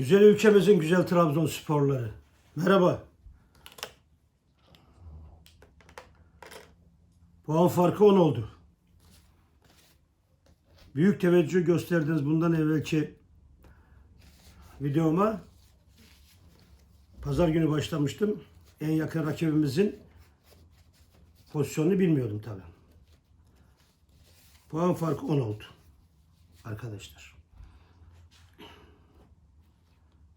Güzel ülkemizin güzel Trabzonsporları. Merhaba. Puan farkı 10 oldu. Büyük teveccüh gösterdiniz bundan evvelki videoma. Pazar günü başlamıştım. En yakın rakibimizin pozisyonunu bilmiyordum tabii. Puan farkı 10 oldu. Arkadaşlar.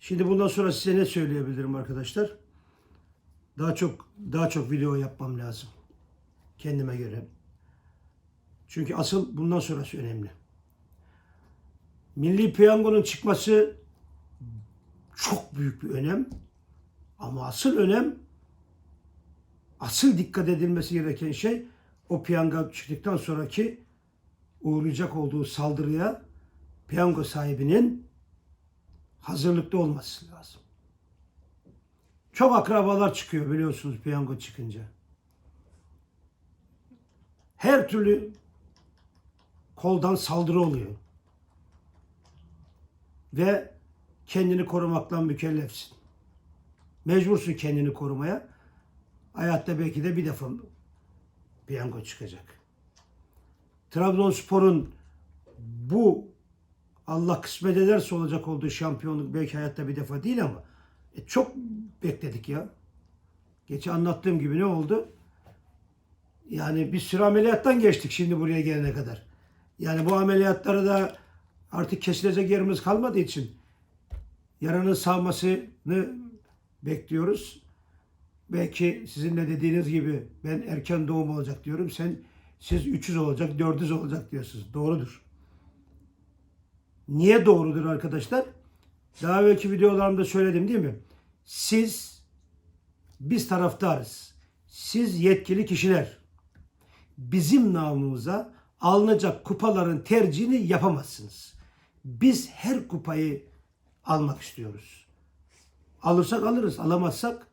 Şimdi bundan sonra size ne söyleyebilirim arkadaşlar? Daha çok daha çok video yapmam lazım. Kendime göre. Çünkü asıl bundan sonrası önemli. Milli piyangonun çıkması çok büyük bir önem. Ama asıl önem asıl dikkat edilmesi gereken şey o piyango çıktıktan sonraki uğrayacak olduğu saldırıya piyango sahibinin hazırlıklı olması lazım. Çok akrabalar çıkıyor biliyorsunuz piyango çıkınca. Her türlü koldan saldırı oluyor. Ve kendini korumakla mükellefsin. Mecbursun kendini korumaya. Hayatta belki de bir defa piyango çıkacak. Trabzonspor'un bu Allah kısmet ederse olacak olduğu şampiyonluk belki hayatta bir defa değil ama e, çok bekledik ya. Geçen anlattığım gibi ne oldu? Yani bir sürü ameliyattan geçtik şimdi buraya gelene kadar. Yani bu ameliyatları da artık kesilecek yerimiz kalmadığı için yaranın sağmasını bekliyoruz. Belki sizin de dediğiniz gibi ben erken doğum olacak diyorum. Sen siz 300 olacak, 400 olacak diyorsunuz. Doğrudur. Niye doğrudur arkadaşlar? Daha evvelki videolarımda söyledim değil mi? Siz, biz taraftarız. Siz yetkili kişiler. Bizim namımıza alınacak kupaların tercihini yapamazsınız. Biz her kupayı almak istiyoruz. Alırsak alırız, alamazsak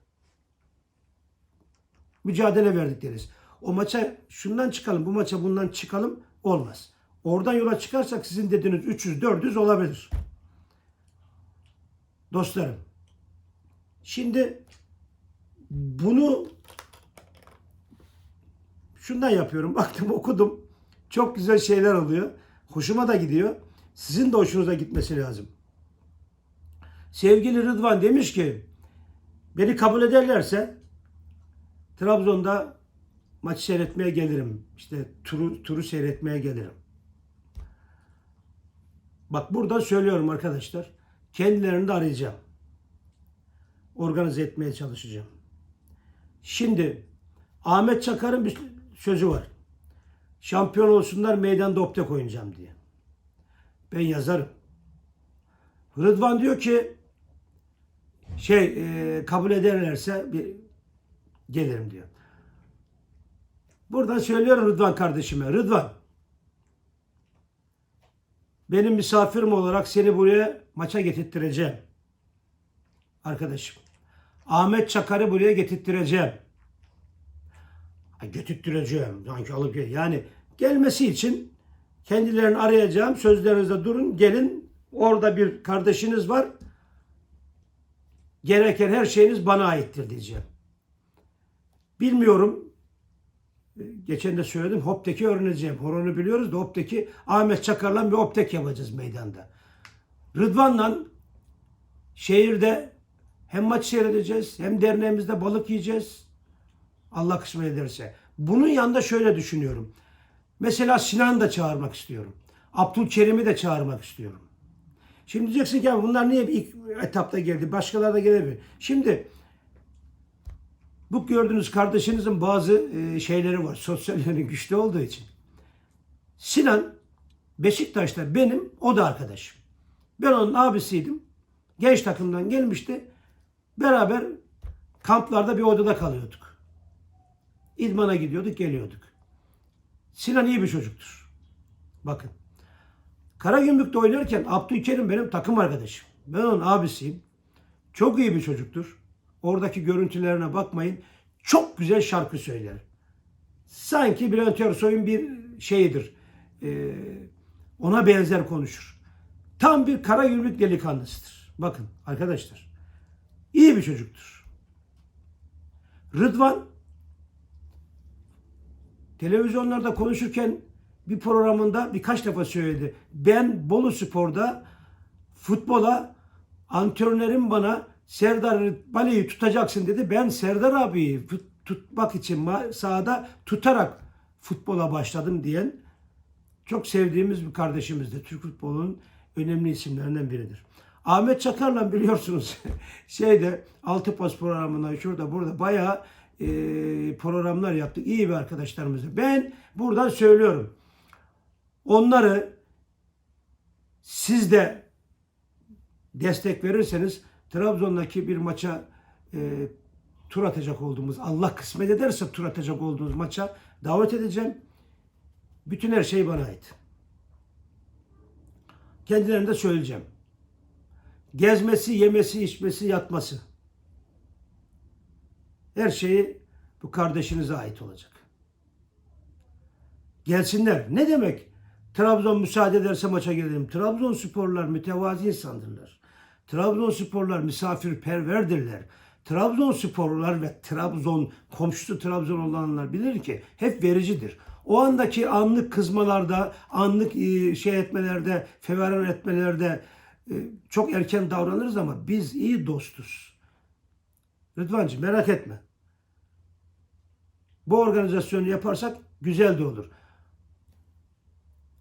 mücadele verdik deriz. O maça şundan çıkalım, bu maça bundan çıkalım olmaz. Oradan yola çıkarsak sizin dediğiniz 300, 400 olabilir. Dostlarım. Şimdi bunu şundan yapıyorum. Baktım okudum. Çok güzel şeyler oluyor. Hoşuma da gidiyor. Sizin de hoşunuza gitmesi lazım. Sevgili Rıdvan demiş ki beni kabul ederlerse Trabzon'da maç seyretmeye gelirim. İşte turu, turu seyretmeye gelirim. Bak buradan söylüyorum arkadaşlar. Kendilerini de arayacağım. Organize etmeye çalışacağım. Şimdi Ahmet Çakar'ın bir sözü var. Şampiyon olsunlar meydanda optek oynayacağım diye. Ben yazarım. Rıdvan diyor ki şey e, kabul ederlerse bir gelirim diyor. Buradan söylüyorum Rıdvan kardeşime. Rıdvan benim misafirim olarak seni buraya maça getirttireceğim. Arkadaşım. Ahmet Çakar'ı buraya getirttireceğim. Getirttireceğim. Sanki alıp gel. Yani gelmesi için kendilerini arayacağım. Sözlerinizde durun. Gelin. Orada bir kardeşiniz var. Gereken her şeyiniz bana aittir diyeceğim. Bilmiyorum. Geçen de söyledim. Hoptek'i öğreneceğim. Horonu biliyoruz da Hoptek'i Ahmet Çakar'la bir Hoptek yapacağız meydanda. Rıdvan'la şehirde hem maç seyredeceğiz hem derneğimizde balık yiyeceğiz. Allah kısmet ederse. Bunun yanında şöyle düşünüyorum. Mesela Sinan'ı da çağırmak istiyorum. Abdülkerim'i de çağırmak istiyorum. Şimdi diyeceksin ki "Ya bunlar niye ilk etapta geldi? Başkaları da gelebilir. Şimdi bu gördüğünüz kardeşinizin bazı e, şeyleri var. Sosyal yönü güçlü olduğu için. Sinan Beşiktaş'ta benim, o da arkadaşım. Ben onun abisiydim. Genç takımdan gelmişti. Beraber kamplarda bir odada kalıyorduk. İdmana gidiyorduk, geliyorduk. Sinan iyi bir çocuktur. Bakın. Karagümrük'te oynarken Abdülkerim benim takım arkadaşım. Ben onun abisiyim. Çok iyi bir çocuktur. Oradaki görüntülerine bakmayın. Çok güzel şarkı söyler. Sanki Bülent Ersoy'un bir şeyidir. Ee, ona benzer konuşur. Tam bir Karagümrük delikanlısıdır. Bakın arkadaşlar. iyi bir çocuktur. Rıdvan televizyonlarda konuşurken bir programında birkaç defa söyledi. Ben Bolu Spor'da futbola antrenörüm bana Serdar Bali'yi tutacaksın dedi. Ben Serdar abiyi tutmak için sahada tutarak futbola başladım diyen çok sevdiğimiz bir kardeşimizdir. Türk futbolunun önemli isimlerinden biridir. Ahmet Çakar'la biliyorsunuz şeyde Altı Pas programında şurada burada bayağı e, programlar yaptık. İyi bir arkadaşlarımızdır. Ben buradan söylüyorum. Onları siz de destek verirseniz Trabzon'daki bir maça e, tur atacak olduğumuz Allah kısmet ederse tur atacak olduğumuz maça davet edeceğim. Bütün her şey bana ait. Kendilerine de söyleyeceğim. Gezmesi, yemesi, içmesi, yatması. Her şeyi bu kardeşinize ait olacak. Gelsinler. Ne demek? Trabzon müsaade ederse maça girelim. Trabzon sporlar mütevazi insandırlar. Trabzon sporlar misafirperverdirler. Trabzon sporlar ve Trabzon komşusu Trabzon olanlar bilir ki hep vericidir. O andaki anlık kızmalarda, anlık e, şey etmelerde, feveran etmelerde e, çok erken davranırız ama biz iyi dostuz. Rıdvancığım merak etme. Bu organizasyonu yaparsak güzel de olur.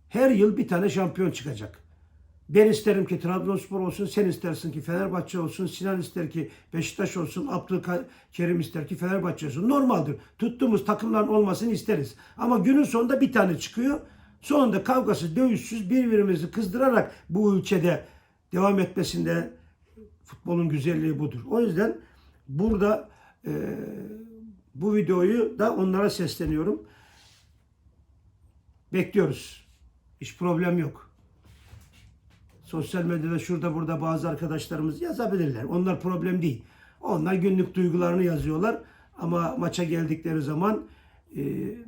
Her yıl bir tane şampiyon çıkacak. Ben isterim ki Trabzonspor olsun, sen istersin ki Fenerbahçe olsun, Sinan ister ki Beşiktaş olsun, Abdülkerim ister ki Fenerbahçe olsun. Normaldir. Tuttuğumuz takımların olmasını isteriz. Ama günün sonunda bir tane çıkıyor. Sonunda kavgası, dövüşsüz birbirimizi kızdırarak bu ülkede devam etmesinde futbolun güzelliği budur. O yüzden burada e, bu videoyu da onlara sesleniyorum. Bekliyoruz. Hiç problem yok. Sosyal medyada şurada burada bazı arkadaşlarımız yazabilirler. Onlar problem değil. Onlar günlük duygularını yazıyorlar. Ama maça geldikleri zaman e,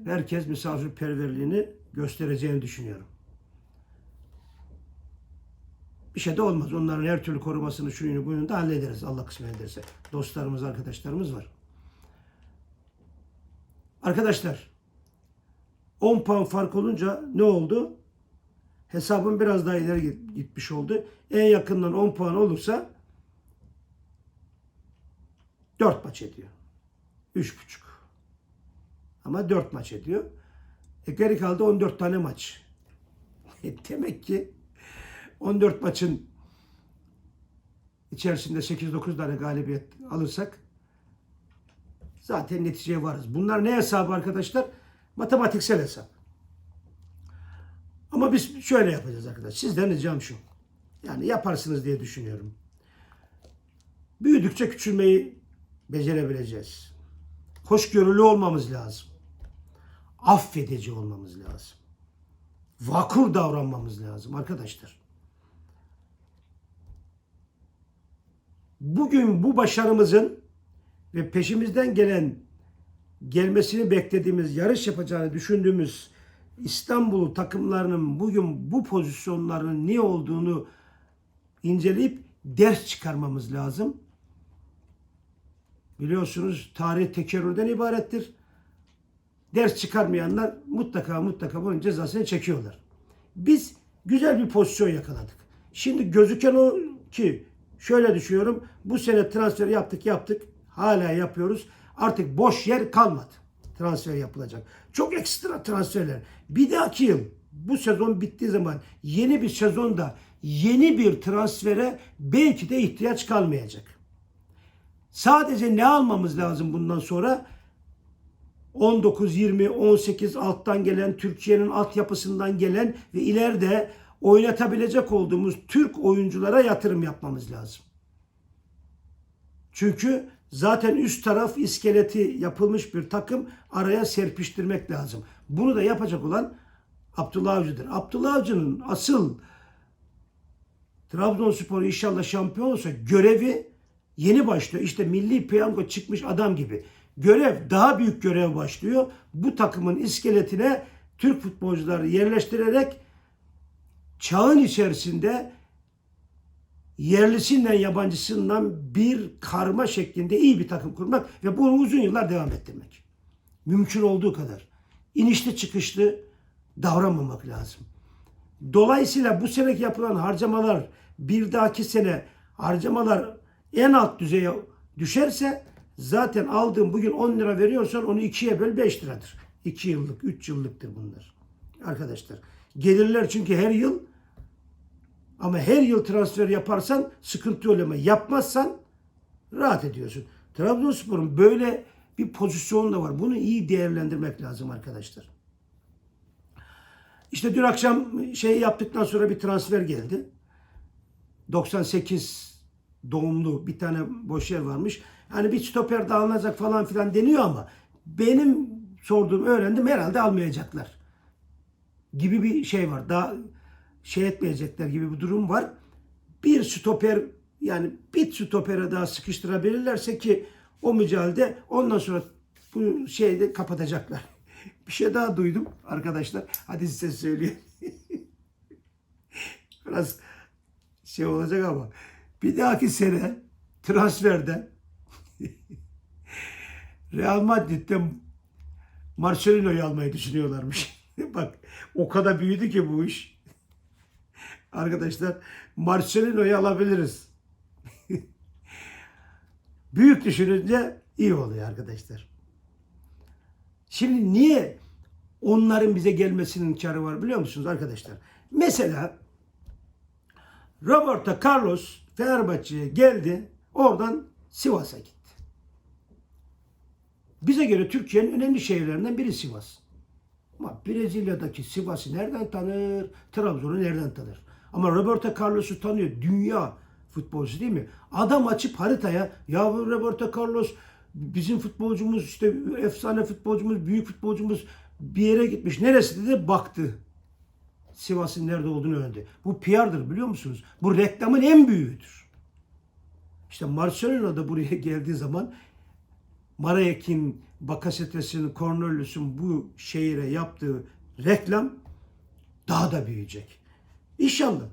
herkes misafirperverliğini göstereceğini düşünüyorum. Bir şey de olmaz. Onların her türlü korumasını şuyunu buyunu da hallederiz Allah kısmet ederse. Dostlarımız, arkadaşlarımız var. Arkadaşlar 10 puan fark olunca ne oldu? Hesabım biraz daha ileri git- gitmiş oldu. En yakından 10 puan olursa 4 maç ediyor. 3,5. Ama 4 maç ediyor. E geri kaldı 14 tane maç. E Demek ki 14 maçın içerisinde 8-9 tane galibiyet alırsak zaten neticeye varız. Bunlar ne hesabı arkadaşlar? Matematiksel hesap. Ama biz şöyle yapacağız arkadaşlar. Sizden ricam şu. Yani yaparsınız diye düşünüyorum. Büyüdükçe küçülmeyi becerebileceğiz. Hoşgörülü olmamız lazım. Affedici olmamız lazım. Vakur davranmamız lazım arkadaşlar. Bugün bu başarımızın ve peşimizden gelen gelmesini beklediğimiz, yarış yapacağını düşündüğümüz İstanbul takımlarının bugün bu pozisyonlarının niye olduğunu inceleyip ders çıkarmamız lazım. Biliyorsunuz tarih tekerrürden ibarettir. Ders çıkarmayanlar mutlaka mutlaka bunun cezasını çekiyorlar. Biz güzel bir pozisyon yakaladık. Şimdi gözüken o ki şöyle düşünüyorum. Bu sene transfer yaptık yaptık. Hala yapıyoruz. Artık boş yer kalmadı. Transfer yapılacak. Çok ekstra transferler. Bir dahaki yıl bu sezon bittiği zaman yeni bir sezonda yeni bir transfere belki de ihtiyaç kalmayacak. Sadece ne almamız lazım bundan sonra? 19, 20, 18 alttan gelen, Türkiye'nin altyapısından gelen ve ileride oynatabilecek olduğumuz Türk oyunculara yatırım yapmamız lazım. Çünkü zaten üst taraf iskeleti yapılmış bir takım araya serpiştirmek lazım. Bunu da yapacak olan Abdullah Avcı'dır. Abdullah Avcı'nın asıl Trabzonspor inşallah şampiyon olsa görevi yeni başlıyor. İşte milli piyango çıkmış adam gibi. Görev daha büyük görev başlıyor. Bu takımın iskeletine Türk futbolcuları yerleştirerek çağın içerisinde yerlisinden yabancısından bir karma şeklinde iyi bir takım kurmak ve bunu uzun yıllar devam ettirmek. Mümkün olduğu kadar. İnişli çıkışlı davranmamak lazım. Dolayısıyla bu seneki yapılan harcamalar bir dahaki sene harcamalar en alt düzeye düşerse zaten aldığın bugün 10 lira veriyorsan onu ikiye böl 5 liradır. 2 yıllık, 3 yıllıktır bunlar. Arkadaşlar. Gelirler çünkü her yıl ama her yıl transfer yaparsan sıkıntı oluyor ama yapmazsan rahat ediyorsun. Trabzonspor'un böyle bir pozisyonu da var. Bunu iyi değerlendirmek lazım arkadaşlar. İşte dün akşam şey yaptıktan sonra bir transfer geldi. 98 doğumlu bir tane boş yer varmış. Yani bir stoper daha alınacak falan filan deniyor ama benim sorduğum öğrendim herhalde almayacaklar. Gibi bir şey var. Daha şey etmeyecekler gibi bir durum var. Bir stoper yani bir stopere daha sıkıştırabilirlerse ki o mücadelede ondan sonra bu şeyi de kapatacaklar. Bir şey daha duydum arkadaşlar. Hadi size söyleyeyim. Biraz şey olacak ama bir dahaki sene transferde Real Madrid'de Marcelino'yu almayı düşünüyorlarmış. Bak o kadar büyüdü ki bu iş. Arkadaşlar Marcelino'yu alabiliriz. Büyük düşününce iyi oluyor arkadaşlar. Şimdi niye onların bize gelmesinin karı var biliyor musunuz arkadaşlar? Mesela Roberto Carlos Fenerbahçe'ye geldi. Oradan Sivas'a gitti. Bize göre Türkiye'nin önemli şehirlerinden biri Sivas. Ama Brezilya'daki Sivas'ı nereden tanır? Trabzon'u nereden tanır? Ama Roberto Carlos'u tanıyor. Dünya futbolcusu değil mi? Adam açıp haritaya ya bu Roberto Carlos bizim futbolcumuz işte efsane futbolcumuz, büyük futbolcumuz bir yere gitmiş. Neresi dedi baktı. Sivas'ın nerede olduğunu öğrendi. Bu PR'dır biliyor musunuz? Bu reklamın en büyüğüdür. İşte Marcelino da buraya geldiği zaman Marayek'in, Bakasetas'ın, Cornelius'un bu şehire yaptığı reklam daha da büyüyecek. İnşallah.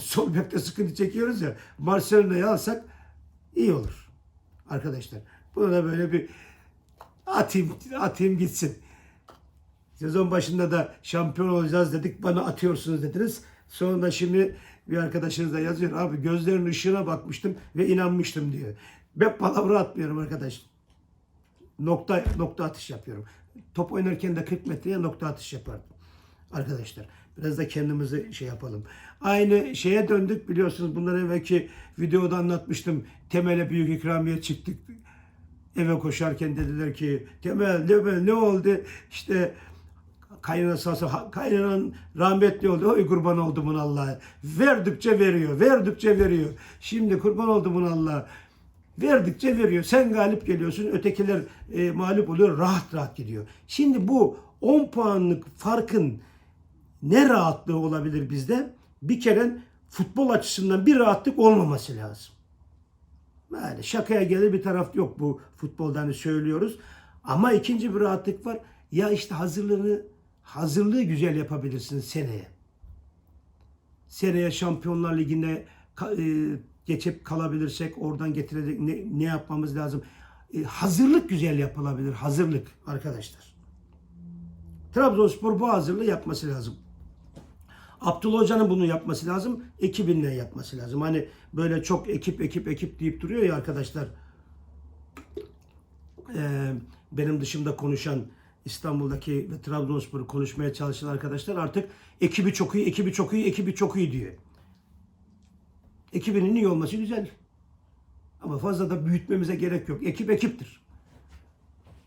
Sol bekte sıkıntı çekiyoruz ya. Marcelino'yu alsak iyi olur. Arkadaşlar. Bunu da böyle bir atayım, atayım gitsin. Sezon başında da şampiyon olacağız dedik. Bana atıyorsunuz dediniz. Sonra şimdi bir arkadaşınız da yazıyor. Abi gözlerinin ışığına bakmıştım ve inanmıştım diyor. Ben palavra atmıyorum arkadaş. Nokta nokta atış yapıyorum. Top oynarken de 40 metreye nokta atış yapardım. Arkadaşlar biraz da kendimizi şey yapalım. Aynı şeye döndük biliyorsunuz bundan evvelki videoda anlatmıştım. Temel'e büyük ikramiye çıktık. Eve koşarken dediler ki Temel, Temel ne oldu? İşte kaynana sası, kaynanan rahmetli oldu. Oy kurban oldumun Allah'a. Verdikçe veriyor, verdikçe veriyor. Şimdi kurban oldumun Allah'a. Verdikçe veriyor. Sen galip geliyorsun, ötekiler e, mağlup oluyor, rahat rahat gidiyor. Şimdi bu 10 puanlık farkın ne rahatlığı olabilir bizde? Bir kere futbol açısından bir rahatlık olmaması lazım. Yani şakaya gelir bir taraf yok bu futbolda hani söylüyoruz. Ama ikinci bir rahatlık var. Ya işte hazırlığını hazırlığı güzel yapabilirsiniz seneye. Seneye Şampiyonlar Ligi'ne e, geçip kalabilirsek oradan getirecek ne, ne yapmamız lazım? E, hazırlık güzel yapılabilir. Hazırlık arkadaşlar. Trabzonspor bu hazırlığı yapması lazım. Abdullah Hoca'nın bunu yapması lazım. Ekibinle yapması lazım. Hani böyle çok ekip ekip ekip deyip duruyor ya arkadaşlar. Ee, benim dışımda konuşan İstanbul'daki ve Trabzonspor'u konuşmaya çalışan arkadaşlar artık ekibi çok iyi, ekibi çok iyi, ekibi çok iyi diyor. Ekibinin iyi olması güzel. Ama fazla da büyütmemize gerek yok. Ekip ekiptir.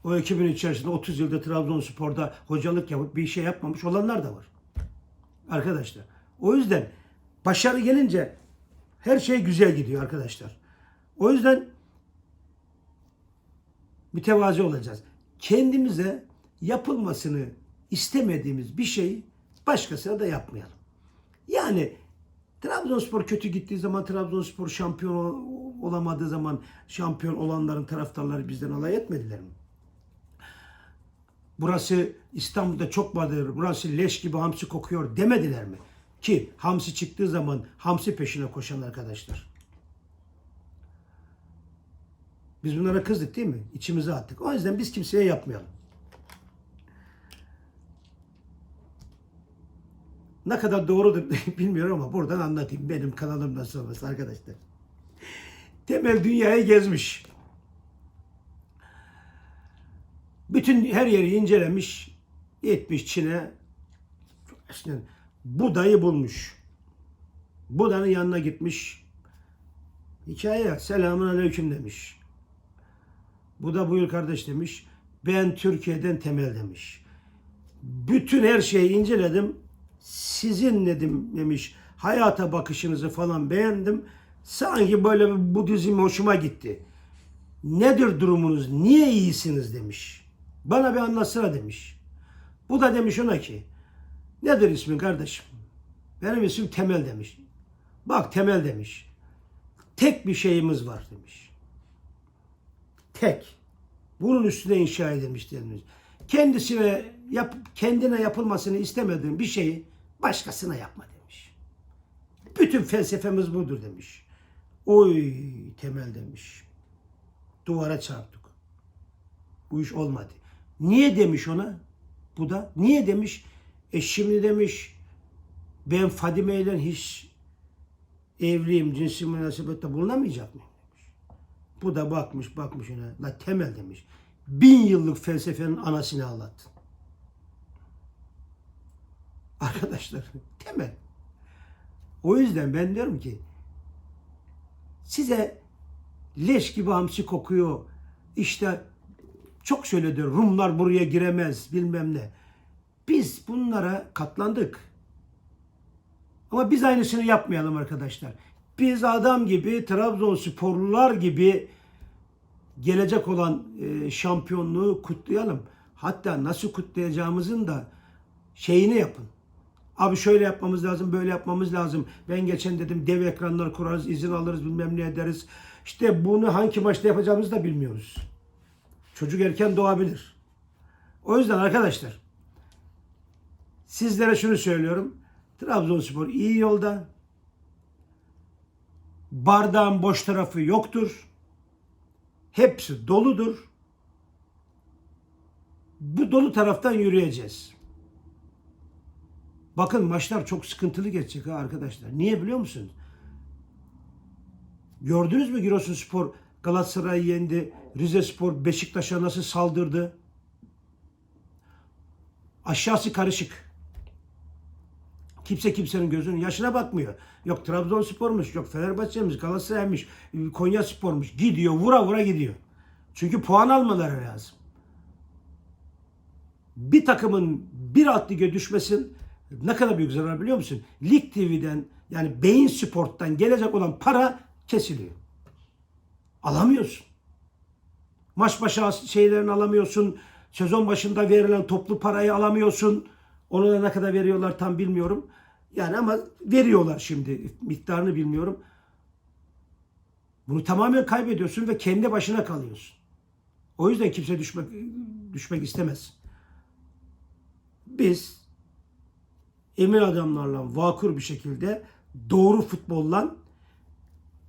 O ekibin içerisinde 30 yılda Trabzonspor'da hocalık yapıp bir şey yapmamış olanlar da var. Arkadaşlar. O yüzden başarı gelince her şey güzel gidiyor arkadaşlar. O yüzden mütevazi olacağız. Kendimize yapılmasını istemediğimiz bir şeyi başkasına da yapmayalım. Yani Trabzonspor kötü gittiği zaman, Trabzonspor şampiyon olamadığı zaman şampiyon olanların taraftarları bizden alay etmediler mi? Burası İstanbul'da çok vardır, burası leş gibi hamsi kokuyor demediler mi? Ki hamsi çıktığı zaman hamsi peşine koşan arkadaşlar. Biz bunlara kızdık değil mi? İçimize attık. O yüzden biz kimseye yapmayalım. Ne kadar doğrudur bilmiyorum ama buradan anlatayım. Benim kanalım nasıl olması arkadaşlar. Temel dünyayı gezmiş. Bütün her yeri incelemiş. Gitmiş Çin'e. İşte Buda'yı bulmuş. Buda'nın yanına gitmiş. Hikaye selamun aleyküm demiş. Buda buyur kardeş demiş. Ben Türkiye'den temel demiş. Bütün her şeyi inceledim. Sizin dedim demiş. Hayata bakışınızı falan beğendim. Sanki böyle bir Budizm hoşuma gitti. Nedir durumunuz? Niye iyisiniz demiş. Bana bir anlatsana demiş. Bu da demiş ona ki nedir ismin kardeşim? Benim ismim Temel demiş. Bak Temel demiş. Tek bir şeyimiz var demiş. Tek. Bunun üstüne inşa edilmiş demiş. Kendisine yap, kendine yapılmasını istemediğin bir şeyi başkasına yapma demiş. Bütün felsefemiz budur demiş. Oy Temel demiş. Duvara çarptık. Bu iş olmadı. Niye demiş ona? Bu da niye demiş? E şimdi demiş ben Fadime ile hiç evliyim, cinsi münasebette bulunamayacak mıyım demiş. Bu da bakmış bakmış ona. La temel demiş. Bin yıllık felsefenin anasını ağlattın. Arkadaşlar temel. O yüzden ben diyorum ki size leş gibi hamsi kokuyor. İşte çok şöyle diyor Rumlar buraya giremez bilmem ne. Biz bunlara katlandık. Ama biz aynısını yapmayalım arkadaşlar. Biz adam gibi Trabzonsporlular gibi gelecek olan e, şampiyonluğu kutlayalım. Hatta nasıl kutlayacağımızın da şeyini yapın. Abi şöyle yapmamız lazım, böyle yapmamız lazım. Ben geçen dedim dev ekranlar kurarız, izin alırız, bilmem ne ederiz. İşte bunu hangi maçta yapacağımızı da bilmiyoruz. Çocuk erken doğabilir. O yüzden arkadaşlar sizlere şunu söylüyorum. Trabzonspor iyi yolda. Bardağın boş tarafı yoktur. Hepsi doludur. Bu dolu taraftan yürüyeceğiz. Bakın maçlar çok sıkıntılı geçecek ha arkadaşlar. Niye biliyor musunuz? Gördünüz mü Giresunspor Galatasaray'ı yendi. Rize Spor Beşiktaş'a nasıl saldırdı? Aşağısı karışık. Kimse kimsenin gözünün yaşına bakmıyor. Yok Trabzonspor'muş, yok Fenerbahçe'miş, Galatasaray'mış, Konya Spor'muş. Gidiyor, vura vura gidiyor. Çünkü puan almaları lazım. Bir takımın bir alt lige düşmesin ne kadar büyük zarar biliyor musun? Lig TV'den yani Beyin Sport'tan gelecek olan para kesiliyor. Alamıyorsun. Maç başı şeylerini alamıyorsun. Sezon başında verilen toplu parayı alamıyorsun. Onu da ne kadar veriyorlar tam bilmiyorum. Yani ama veriyorlar şimdi. Miktarını bilmiyorum. Bunu tamamen kaybediyorsun ve kendi başına kalıyorsun. O yüzden kimse düşmek düşmek istemez. Biz emin adamlarla vakur bir şekilde doğru futbolla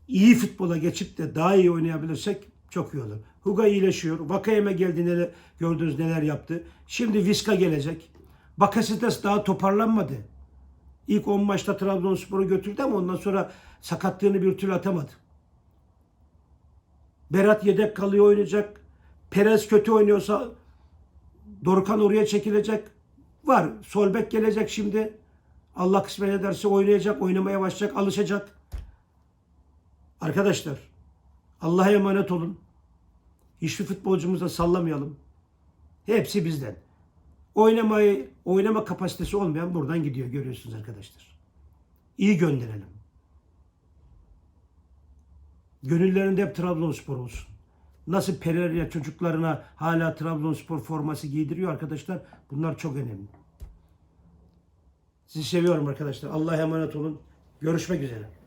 iyi futbola geçip de daha iyi oynayabilirsek çok iyi olur. Huga iyileşiyor. Vakayeme geldi neler, gördünüz neler yaptı. Şimdi Viska gelecek. Bakasitas daha toparlanmadı. İlk 10 maçta Trabzonspor'u götürdü ama ondan sonra sakatlığını bir türlü atamadı. Berat yedek kalıyor oynayacak. Perez kötü oynuyorsa Dorukhan oraya çekilecek. Var. Solbek gelecek şimdi. Allah kısmet ederse oynayacak, oynamaya başlayacak, alışacak. Arkadaşlar Allah'a emanet olun. Hiçbir futbolcumuza sallamayalım. Hepsi bizden. Oynamayı, oynama kapasitesi olmayan buradan gidiyor görüyorsunuz arkadaşlar. İyi gönderelim. Gönüllerinde hep Trabzonspor olsun. Nasıl Pereira çocuklarına hala Trabzonspor forması giydiriyor arkadaşlar. Bunlar çok önemli. Sizi seviyorum arkadaşlar. Allah'a emanet olun. Görüşmek üzere.